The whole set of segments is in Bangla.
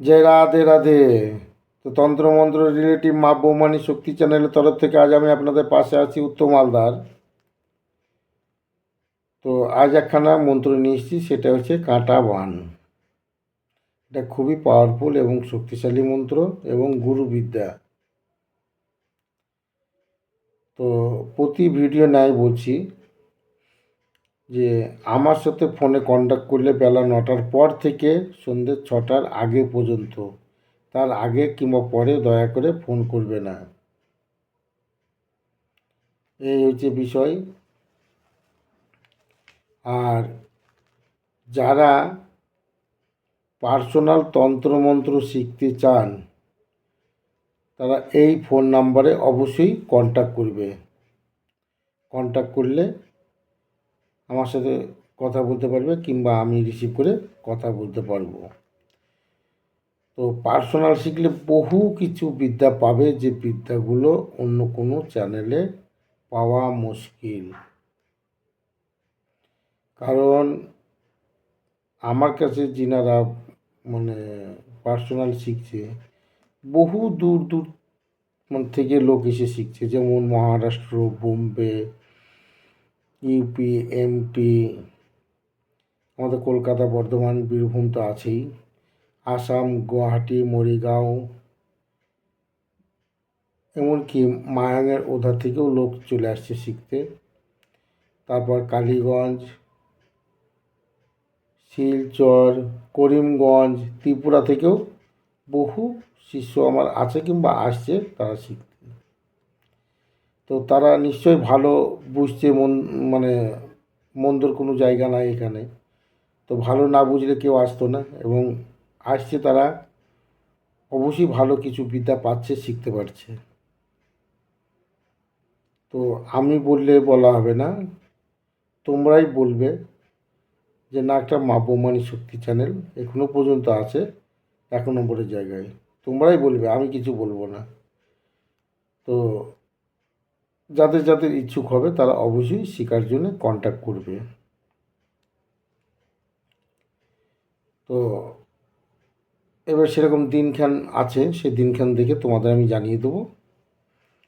জয় রাধে রাধে। তো তন্ত্রমন্ত্র রিলেটিভ মা বৌমানি শক্তি চ্যানেলের তরফ থেকে আজ আমি আপনাদের পাশে আছি উত্তম মালদার তো আজ একখানা মন্ত্র নিয়ে এসেছি, সেটা হচ্ছে কাঁটা বান। এটা খুবই পাওয়ারফুল এবং শক্তিশালী মন্ত্র এবং গুরুবিদ্যা। তো প্রতি ভিডিও নাই বলছি যে আমার সাথে ফোনে কন্ট্যাক্ট করলে বেলা নটার পর থেকে সন্ধ্যে ছটার আগে পর্যন্ত। তার আগে কিংবা পরে দয়া করে ফোন করবে না। এই হচ্ছে বিষয়। আর যারা পার্সোনাল তন্ত্রমন্ত্র শিখতে চান, তারা এই ফোন নাম্বারে অবশ্যই কন্ট্যাক্ট করবে। কন্ট্যাক্ট করলে আমার সাথে কথা বলতে পারবে কিংবা আমি রিসিভ করে কথা বলতে পারব। তো পার্সোনাল শিখলে বহু কিছু বিদ্যা পাবে যে বিদ্যাগুলো অন্য কোনো চ্যানেলে পাওয়া মুশকিল। কারণ আমার কাছে যিনারা মানে পার্সোনাল শিখছে, বহু দূর দূর থেকে লোক এসে শিখছে, যেমন মহারাষ্ট্র, বোম্বে ইউপি এমপি আমাদের কলকাতা বর্ধমান বীরভূম তো আছেই। আসাম, গুয়াহাটি, মরিগাঁও, এমনকি মায়াঙের ওধার থেকেও লোক চলে আসছে শিখতে। তারপর কালীগঞ্জ, শিলচর, করিমগঞ্জ, ত্রিপুরা থেকেও বহু শিষ্য আমার আছে কিংবা আসছে তারা শিখতে। তো তারা নিশ্চয়ই ভালো বুঝছে মন মানে মন্দর কোনো জায়গা নাই এখানে। তো ভালো না বুঝলে কেউ আসতো না এবং আসছে তারা, অবশ্যই ভালো কিছু বিদ্যা পাচ্ছে, শিখতে পারছে। তো আমি বললে বলা হবে না, তোমরাই বলবে যে না, একটা মা বৌমানি শক্তি চ্যানেল এখনও পর্যন্ত আছে, এক নম্বরের জায়গায়। তোমরাই বলবে, আমি কিছু বলব না। তো যাদের যাদের ইচ্ছুক হবে, তারা অবশ্যই শেখার জন্য কন্ট্যাক্ট করবে। তো এবার সেরকম দিনখান আছে, সেই দিনখান দেখে তোমাদের আমি জানিয়ে দেবো।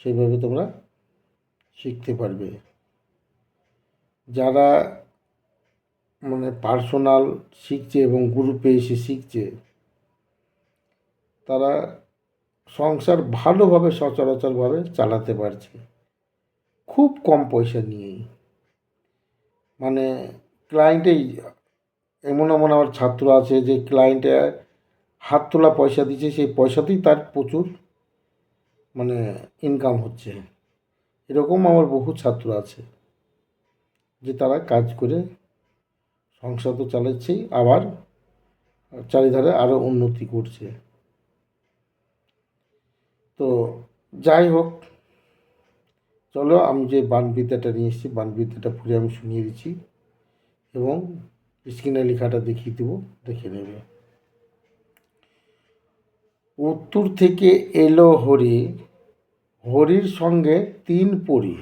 সেইভাবে তোমরা শিখতে পারবে। যারা মানে পার্সোনাল শিখছে এবং গ্রুপে এসে শিখছে, তারা সংসার ভালোভাবে, সচরাচরভাবে চালাতে পারছে। খুব কম পয়সা নিয়েই। মানে ক্লায়েন্টেই এমন এমন আমার ছাত্র আছে যে ক্লায়েন্টে হাত তোলা পয়সা দিচ্ছে, সেই পয়সাতেই তার প্রচুর মানে ইনকাম হচ্ছে। এরকম আমার বহু ছাত্র আছে যে তারা কাজ করে সংসার তো চালাচ্ছেই, আবার চারিধারে আরও উন্নতি করছে। তো যাই হোক চলো, আমি যে বানবিদ্যাটা নিয়ে এসেছি, বানবিদ্যাটা পড়ে আমি শুনিয়ে দিচ্ছি এবং স্ক্রিনে লেখাটা দেখিয়ে দেবো, দেখে নেবে। উত্তর থেকে এলো হরি, হরির সঙ্গে তিন পরি।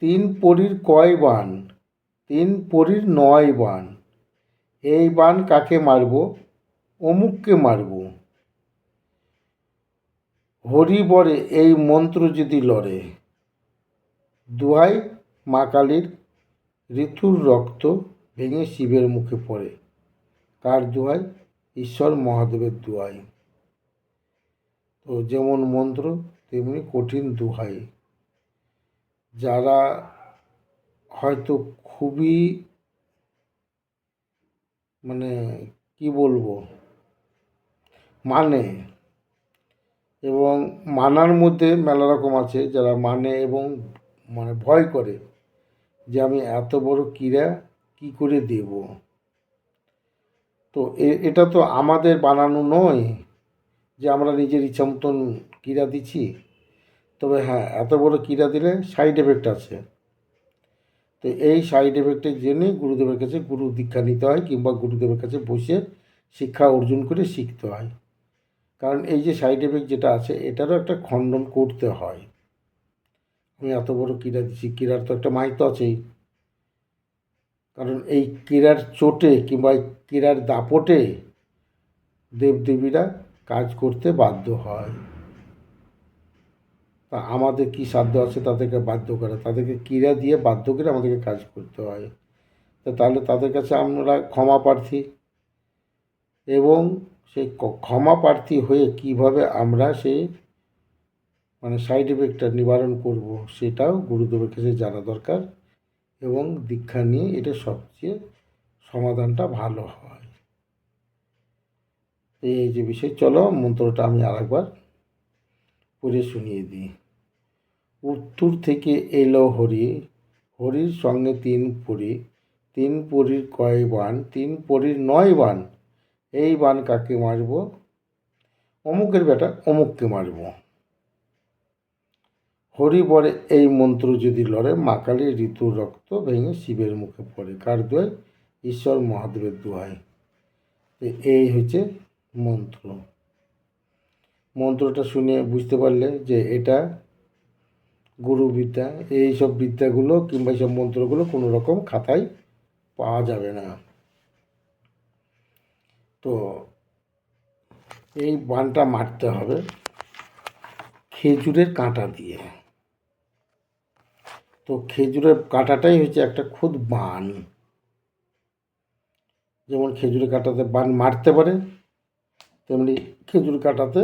তিন পরির কয় বান? তিন পরির নয় বান। এই বান কাকে মারব? অমুককে মারব। হরি বরে এই মন্ত্র যদি লড়ে, দুহাই মা কালীর ঋতুর রক্ত ভেঙে শিবের মুখে পড়ে। কার দুহাই? ঈশ্বর মহাদেবের দুহাই। তো যেমন মন্ত্র, তেমনি কঠিন দুহাই। যারা হয়তো খুবই মানে কি বলব মানে এবং মানার মধ্যে মেলা রকম আছে, যারা মানে এবং মানে ভয় করে যে আমি এত বড় ক্রীড়া কি করে দেব। তো এটা তো আমাদের বানানো নয় যে আমরা নিজের ইচ্ছা মতন ক্রীড়া দিচ্ছি। তবে হ্যাঁ এত বড় ক্রীড়া দিলে সাইড এফেক্ট আছে। তো এই সাইড এফেক্টের জন্যে গুরুদেবের কাছে গুরু দীক্ষা নিতে হয় কিংবা গুরুদেবের কাছে বসে শিক্ষা অর্জন করে শিখতে হয়। কারণ এই যে সাইড এফেক্ট যেটা আছে, এটারও একটা খণ্ডন করতে হয়। আমি এত বড় ক্রীড়া দিচ্ছি, ক্রীড়ার তো একটা মাহিত্য আছেই। কারণ এই ক্রীড়ার চোটে কিংবা এই ক্রীড়ার দাপটে দেবদেবীরা কাজ করতে বাধ্য হয়। তা আমাদের কি সাধ্য আছে তাদেরকে বাধ্য করা? তাদেরকে ক্রীড়া দিয়ে বাধ্য করে আমাদেরকে কাজ করতে হয়। তাহলে তাদের কাছে আমরা ক্ষমা প্রার্থী। এবং সেই ক্ষমা প্রার্থী হয়ে কীভাবে আমরা সেই মানে সাইড এফেক্টটা নিবারণ করব সেটাও গুরুদেবের কাছে জানা দরকার এবং দীক্ষা নিয়ে এটা সবচেয়ে সমাধানটা ভালো হয়। এই যে বিষয়, চলো মন্ত্রটা আমি আরেকবার পড়ে শুনিয়ে দিই। উত্তর থেকে এলো হরি, হরির সঙ্গে তিন পরি, তিন পরির কয় বান, তিন পরির নয় বান এই বান কাকে মারব? অমুকের বেটা অমুককে মারব। হরি বলে, এই মন্ত্র যদি লড়ে মা কালী ঋতুর রক্ত ভেঙে শিবের মুখে পড়ে। কার দোয়াই ঈশ্বর মহাদেবের দোয়াই তো এই হচ্ছে মন্ত্র। মন্ত্রটা শুনে বুঝতে পারলে যে এটা গুরু বিদ্যা এই সব বিদ্যাগুলো কিংবা এইসব মন্ত্রগুলো কোনো রকম খাতায় পাওয়া যাবে না। তো এই বানটা মারতে হবে খেজুরের কাঁটা দিয়ে। তো খেজুরের কাঁটাটাই হচ্ছে একটা খুদ বান। যেমন খেজুরের কাঁটাতে বান মারতে পারে, তেমনি খেজুর কাঁটাতে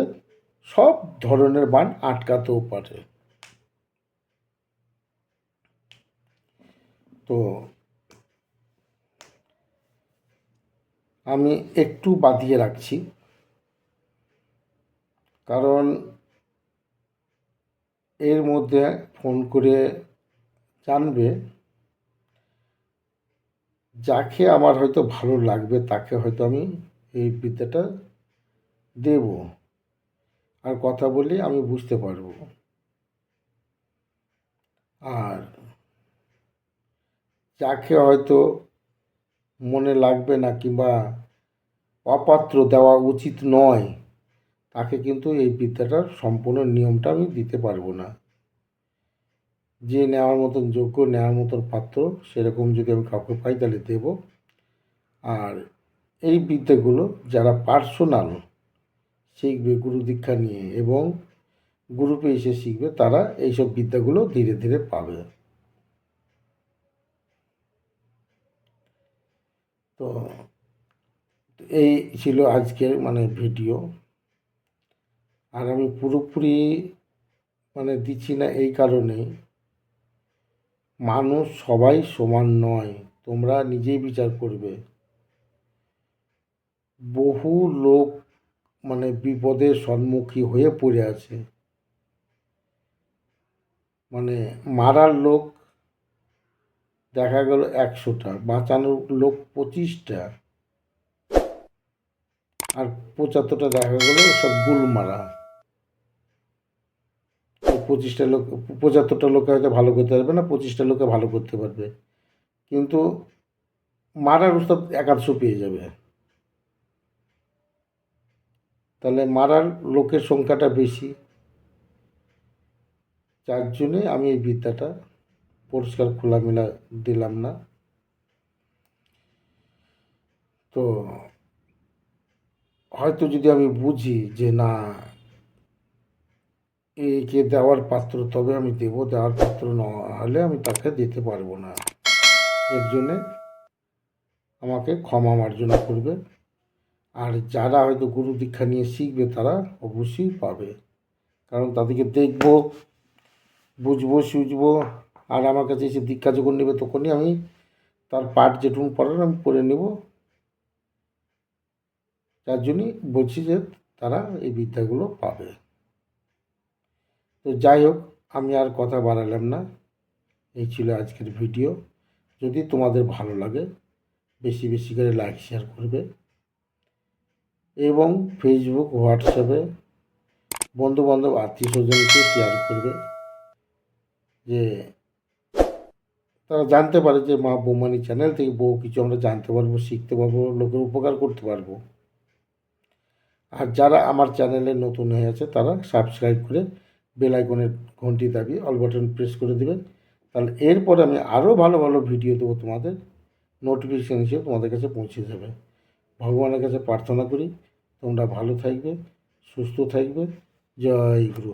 সব ধরনের বান আটকাতেও পারে। তো আমি একটু বাঁধিয়ে রাখছি। কারণ এর মধ্যে ফোন করে জানবে যাকে আমার হয়তো ভালো লাগবে তাকে হয়তো আমি এই বিদ্যাটা দেব। আর কথা বললে আমি বুঝতে পারব। আর যাকে হয়তো মনে লাগবে না কিংবা অপাত্র দেওয়া উচিত নয়। তাকে কিন্তু এই বিদ্যাটার সম্পূর্ণ নিয়মটা আমি দিতে পারব না। যে নেওয়ার মতন যোগ্য, নেওয়ার মতন পাত্র, সেরকম যদি আমি কাউকে পাই তাহলে দেব। আর এই বিদ্যাগুলো যারা পার্সোনাল শিখবে গুরু দীক্ষা নিয়ে এবং গ্রুপে এসে শিখবে, তারা এইসব বিদ্যাগুলো ধীরে ধীরে পাবে। তো এই ছিল আজকের মানে ভিডিও। আর আমি পুরোপুরি মানে দিচ্ছি না এই কারণে মানুষ সবাই সমান নয়, তোমরা নিজেই বিচার করবে। বহু লোক মানে বিপদের সম্মুখী হয়ে পড়ে আছে। মানে মারার লোক দেখা গেল একশোটা, বাঁচানোর লোক পঁচিশটা। আর পঁচাত্তরটা দেখা গেল, সব গুল মারা। পঁচিশটা লোক, পঁচাত্তরটা লোকে হয়তো ভালো করতে পারবে না, পঁচিশটা লোকে ভালো করতে পারবে। কিন্তু মারার উস্তাদ একাদশো পেয়ে যাবে। তাহলে মারার লোকের সংখ্যাটা বেশি। যার জন্যে আমি এই বিদ্যাটা পরিষ্কার, খোলামেলা দিলাম না। তো হয়তো যদি আমি বুঝি যে না, একে দেওয়ার পাত্র তবে আমি দেব, দেওয়ার পাত্র না হলে আমি তাকে দিতে পারব না। এর জন্যে আমাকে ক্ষমা মার্জনা করবে। আর যারা হয়তো গুরু দীক্ষা নিয়ে শিখবে, তারা অবশ্যই পাবে। কারণ তাদেরকে দেখব, বুঝব, সুঝবো। আর আমার কাছে এসে দীক্ষা যখন নেবে, তখনই আমি তার পাঠ যেটুকু পড়ার, আমি পড়ে নেব। যার জন্যই বলছি যে তারা এই বিদ্যাগুলো পাবে। তো যাই হোক, আমি আর কথা বাড়ালাম না। এই ছিল আজকের ভিডিও। যদি তোমাদের ভালো লাগে, বেশি বেশি করে লাইক শেয়ার করবে। এবং ফেসবুক হোয়াটসঅ্যাপে বন্ধু বান্ধব আত্মীয় স্বজনকে শেয়ার করবে। যে তারা জানতে পারে যে মা বৌমানি চ্যানেল থেকে বহু কিছু আমরা জানতে পারব, শিখতে পারব, লোকের উপকার করতে পারব। আর যারা আমার চ্যানেলে নতুন হয়ে আছে, তারা সাবস্ক্রাইব করে বেল আইকনের ঘন্টি দাবি অল বাটন প্রেস করে দেবেন। তাহলে এরপরে আমি আরও ভালো ভালো ভিডিও দেবো তোমাদের নোটিফিকেশান হিসেবে তোমাদের কাছে পৌঁছে যাবে। ভগবানের কাছে প্রার্থনা করি, তোমরা ভালো থাকবে, সুস্থ থাকবে। জয় গুরু।